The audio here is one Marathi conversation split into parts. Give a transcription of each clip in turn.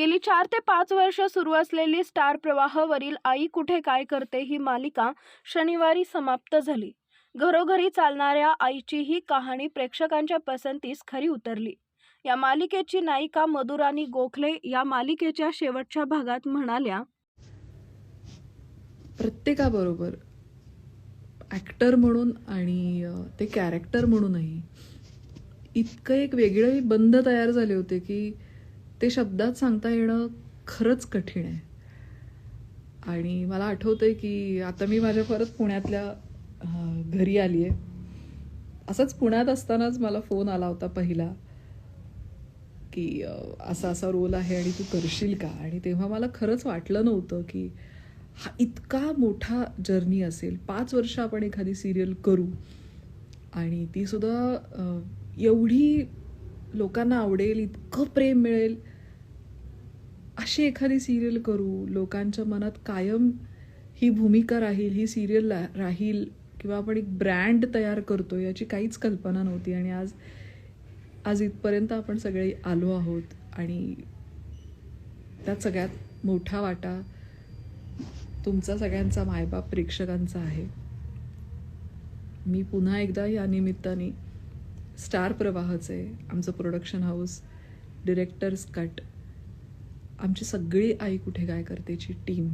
गेली चार ते पाच वर्ष सुरू असलेली स्टार प्रवाहवरील आई कुठे काय करते ही मालिका शनिवारी समाप्त झाली. घरोघरी चालणाऱ्या आईची ही कहाणी प्रेक्षकांच्या पसंतीस खरी उतरली. या मालिकेची नायिका मधुराणी गोखले या मालिकेच्या शेवटच्या भागात म्हणाल्या प्रत्येकाबरोबर ॲक्टर म्हणून आणि ते कॅरेक्टर म्हणूनही इतकं एक वेगळे बंध तयार झाले होते की ते शब्दात सांगता येणं खरंच कठीण आहे. आणि मला आठवतं आहे की आता मी माझ्या परत पुण्यातल्या घरी आली आहे असंच पुण्यात असतानाच मला फोन आला होता पहिला की असा असा रोल आहे आणि तू करशील का? आणि तेव्हा मला खरंच वाटलं नव्हतं की हा इतका मोठा जर्नी असेल. पाच वर्ष आपण एखादी सिरियल करू. आणि ती सुद्धा एवढी लोकांना आवडेल इतकं प्रेम मिळेल. अशी एखादी सिरियल करू लोकांच्या मनात कायम ही भूमिका राहील ही सिरियल राहील किंवा आपण एक ब्रँड तयार करतो याची काहीच कल्पना नव्हती. आणि आज आज इथपर्यंत आपण सगळे आलो आहोत आणि त्यात सगळ्यात मोठा वाटा तुमचा सगळ्यांचा मायबाप प्रेक्षकांचा आहे. मी पुन्हा एकदा या निमित्ताने स्टार प्रवाहचे आमचं प्रोडक्शन हाऊस डिरेक्टर्स कट आमची सगळी आई कुठे काय करतेची टीम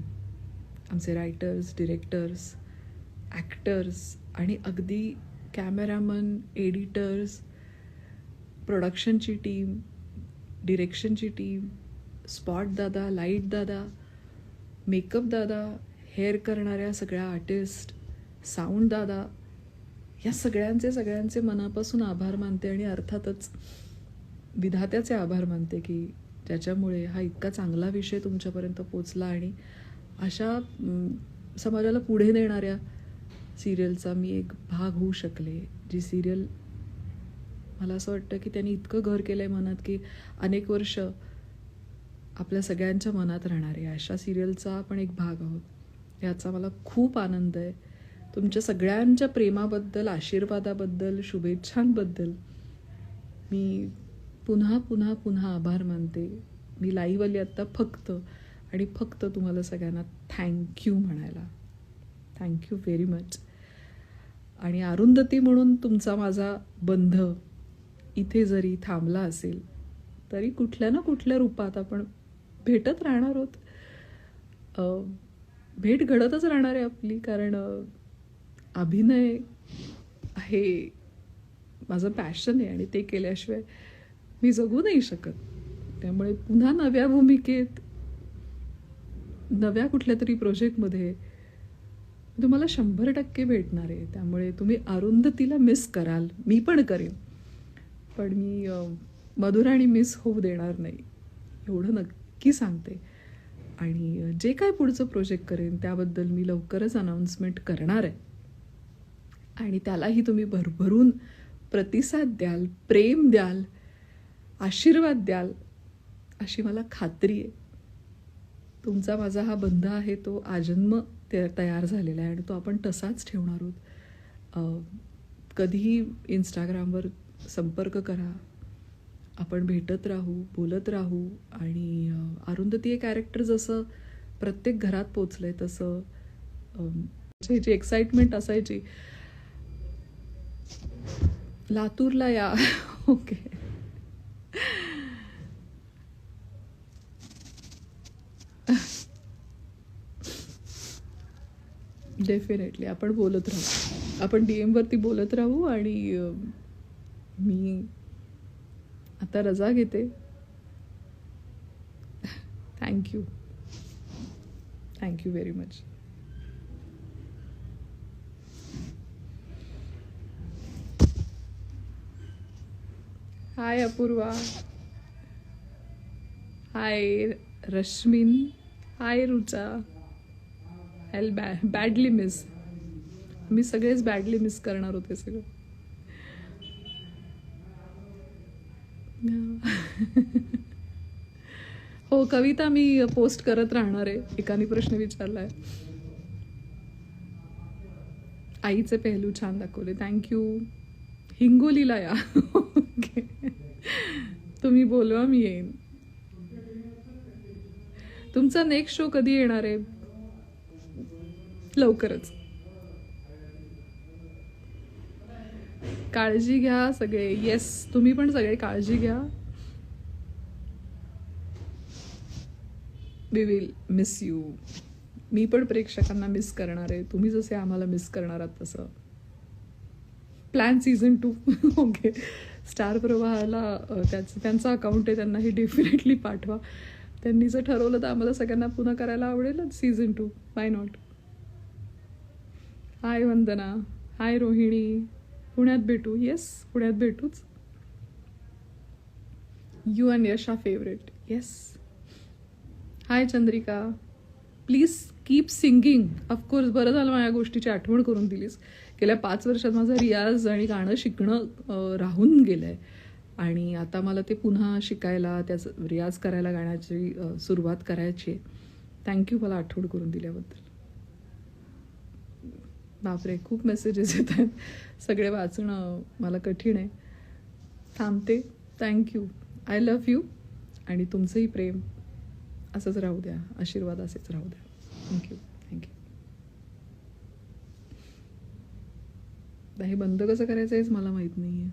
आमचे रायटर्स डिरेक्टर्स ॲक्टर्स आणि अगदी कॅमेरामन एडिटर्स प्रोडक्शनची टीम डिरेक्शनची टीम स्पॉट दादा लाइट दादा मेकअप दादा हेअर करणाऱ्या सगळ्या आर्टिस्ट साऊंड दादा या सगळ्यांचे सगळ्यांचे मनापासून आभार मानते आणि अर्थातच विधात्याचे आभार मानते की ज्याच्यामुळे हा इतका चांगला विषय तुमच्यापर्यंत पोचला आणि अशा समाजाला पुढे नेणाऱ्या सिरियलचा मी एक भाग होऊ शकले. जी सिरियल मला असं वाटतं की त्यांनी इतकं घर केलं आहे मनात की अनेक वर्ष आपल्या सगळ्यांच्या मनात राहणार. आहे अशा सिरियलचा आपण एक भाग आहोत. याचा मला खूप आनंद आहे. तुमच्या सगळ्यांच्या प्रेमाबद्दल आशीर्वादाबद्दल शुभेच्छांबद्दल मी पुन्हा पुन्हा पुन्हा आभार मानते. मी लाईव्ह आली आत्ता फक्त आणि फक्त तुम्हाला सगळ्यांना थँक्यू म्हणायला. थँक्यू व्हेरी मच आणि अरुंधती म्हणून तुमचा माझा बंध इथे जरी थांबला असेल तरी कुठल्या ना कुठल्या रूपात आपण भेटत राहणार आहोत. भेट घडतच राहणार आहे आपली कारण अभिनय हे माझं पॅशन आहे आणि ते केल्याशिवाय मी जगू नाही शकत. त्यामुळे पुन्हा नव्या भूमिकेत नव्या कुठल्या तरी प्रोजेक्टमध्ये तुम्हाला शंभर टक्के भेटणार आहे. त्यामुळे तुम्ही अरुंधतीला मिस कराल. मी पण करेन. पण मी मधुराणी मिस होऊ देणार नाही. एवढं नक्की सांगते. आणि जे काय पुढचं प्रोजेक्ट करेन त्याबद्दल मी लवकरच अनाऊन्समेंट करणार आहे. आणि त्यालाही तुम्ही भरभरून प्रतिसाद द्याल प्रेम द्याल आशीर्वाद द्याल अशी मला खात्री आहे. तुमचा माझा हा बंध आहे तो आजन्म ते तयार झालेला आहे आणि तो आपण तसाच ठेवणार आहोत. कधीही इंस्टाग्रामवर संपर्क करा. आपण भेटत राहू बोलत राहू आणि अरुंधती हे कॅरेक्टर जसं प्रत्येक घरात पोचलं आहे तसं ह्याची एक्साइटमेंट असायची. लातूरला या. ओके डेफिनेटली आपण बोलत राहू. आपण डी एमवरती बोलत राहू आणि मी आता रजा घेते. Thank you thank you very much hi Apurva hi Rashmin hi Rucha I ba badly miss मी सगळेच बॅडली मिस करणार होते सगळं. हो कविता मी पोस्ट करत राहणार आहे. एकाने प्रश्न विचारलाय. आईचे पेहलू छान दाखवले. थँक्यू हिंगोलीला या. ओके तुम्ही बोलवा मी येईन. तुमचा नेक्स्ट शो कधी येणार आहे? लवकरच. काळजी घ्या सगळे. येस तुम्ही पण सगळे काळजी घ्या. वी विल मिस यू मी पण प्रेक्षकांना मिस करणार आहे. तुम्ही जसे आम्हाला मिस करणार आहात तसं. Plan season two okay star प्रवाहाला त्याचं त्यांचा अकाउंट आहे त्यांना हे डेफिनेटली पाठवा. त्यांनी जर ठरवलं तर आम्हाला सगळ्यांना पुन्हा करायला आवडेलच season two bye not hi Vandana hi Rohini पुण्यात भेटू येस पुण्यात भेटूच. You and Yash favourite yes hi Chandrika please keep singing of course बरं झालं माझ्या गोष्टीची आठवण करून दिलीस. गेल्या पाच वर्षात माझा रियाज आणि गाणं शिकणं राहून गेलं आहे आणि आता मला ते पुन्हा शिकायला त्याचं रियाज करायला गाण्याची सुरुवात करायची आहे. थँक्यू मला आठवण करून दिल्याबद्दल. बापरे खूप मेसेजेस येत आहेत सगळे वाचणं मला कठीण आहे. थांबते. थँक्यू आय लव्ह यू आणि तुमचंही प्रेम असंच राहू द्या. आशीर्वाद असेच राहू द्या. थँक्यू थँक्यू हे बंद कसं करायचं आहेच मला माहीत नाही आहे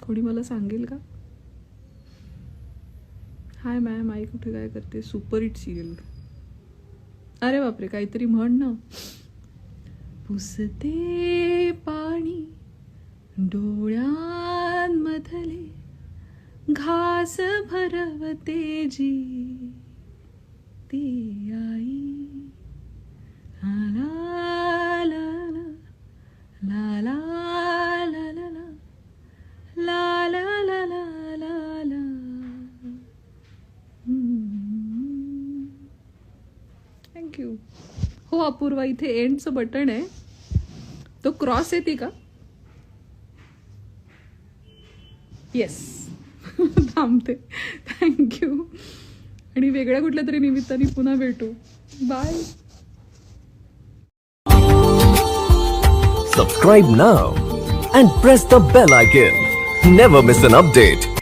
कोणी मला सांगेल का? हाय मॅम आई कुठे काय करते? सुपर हिट सिरियल अरे बापरे काहीतरी म्हण ना. पुसते पाणी डोळ्यांमधले घास भरवते जी ती आई थँक्यू हो अपूर्वा इथे एंडचं बटन आहे तो क्रॉस येते का? येस थांबते. थँक्यू आणि वेगळ्या कुठल्या तरी निमित्ताने पुन्हा भेटू. Bye subscribe now and press the bell icon never miss an update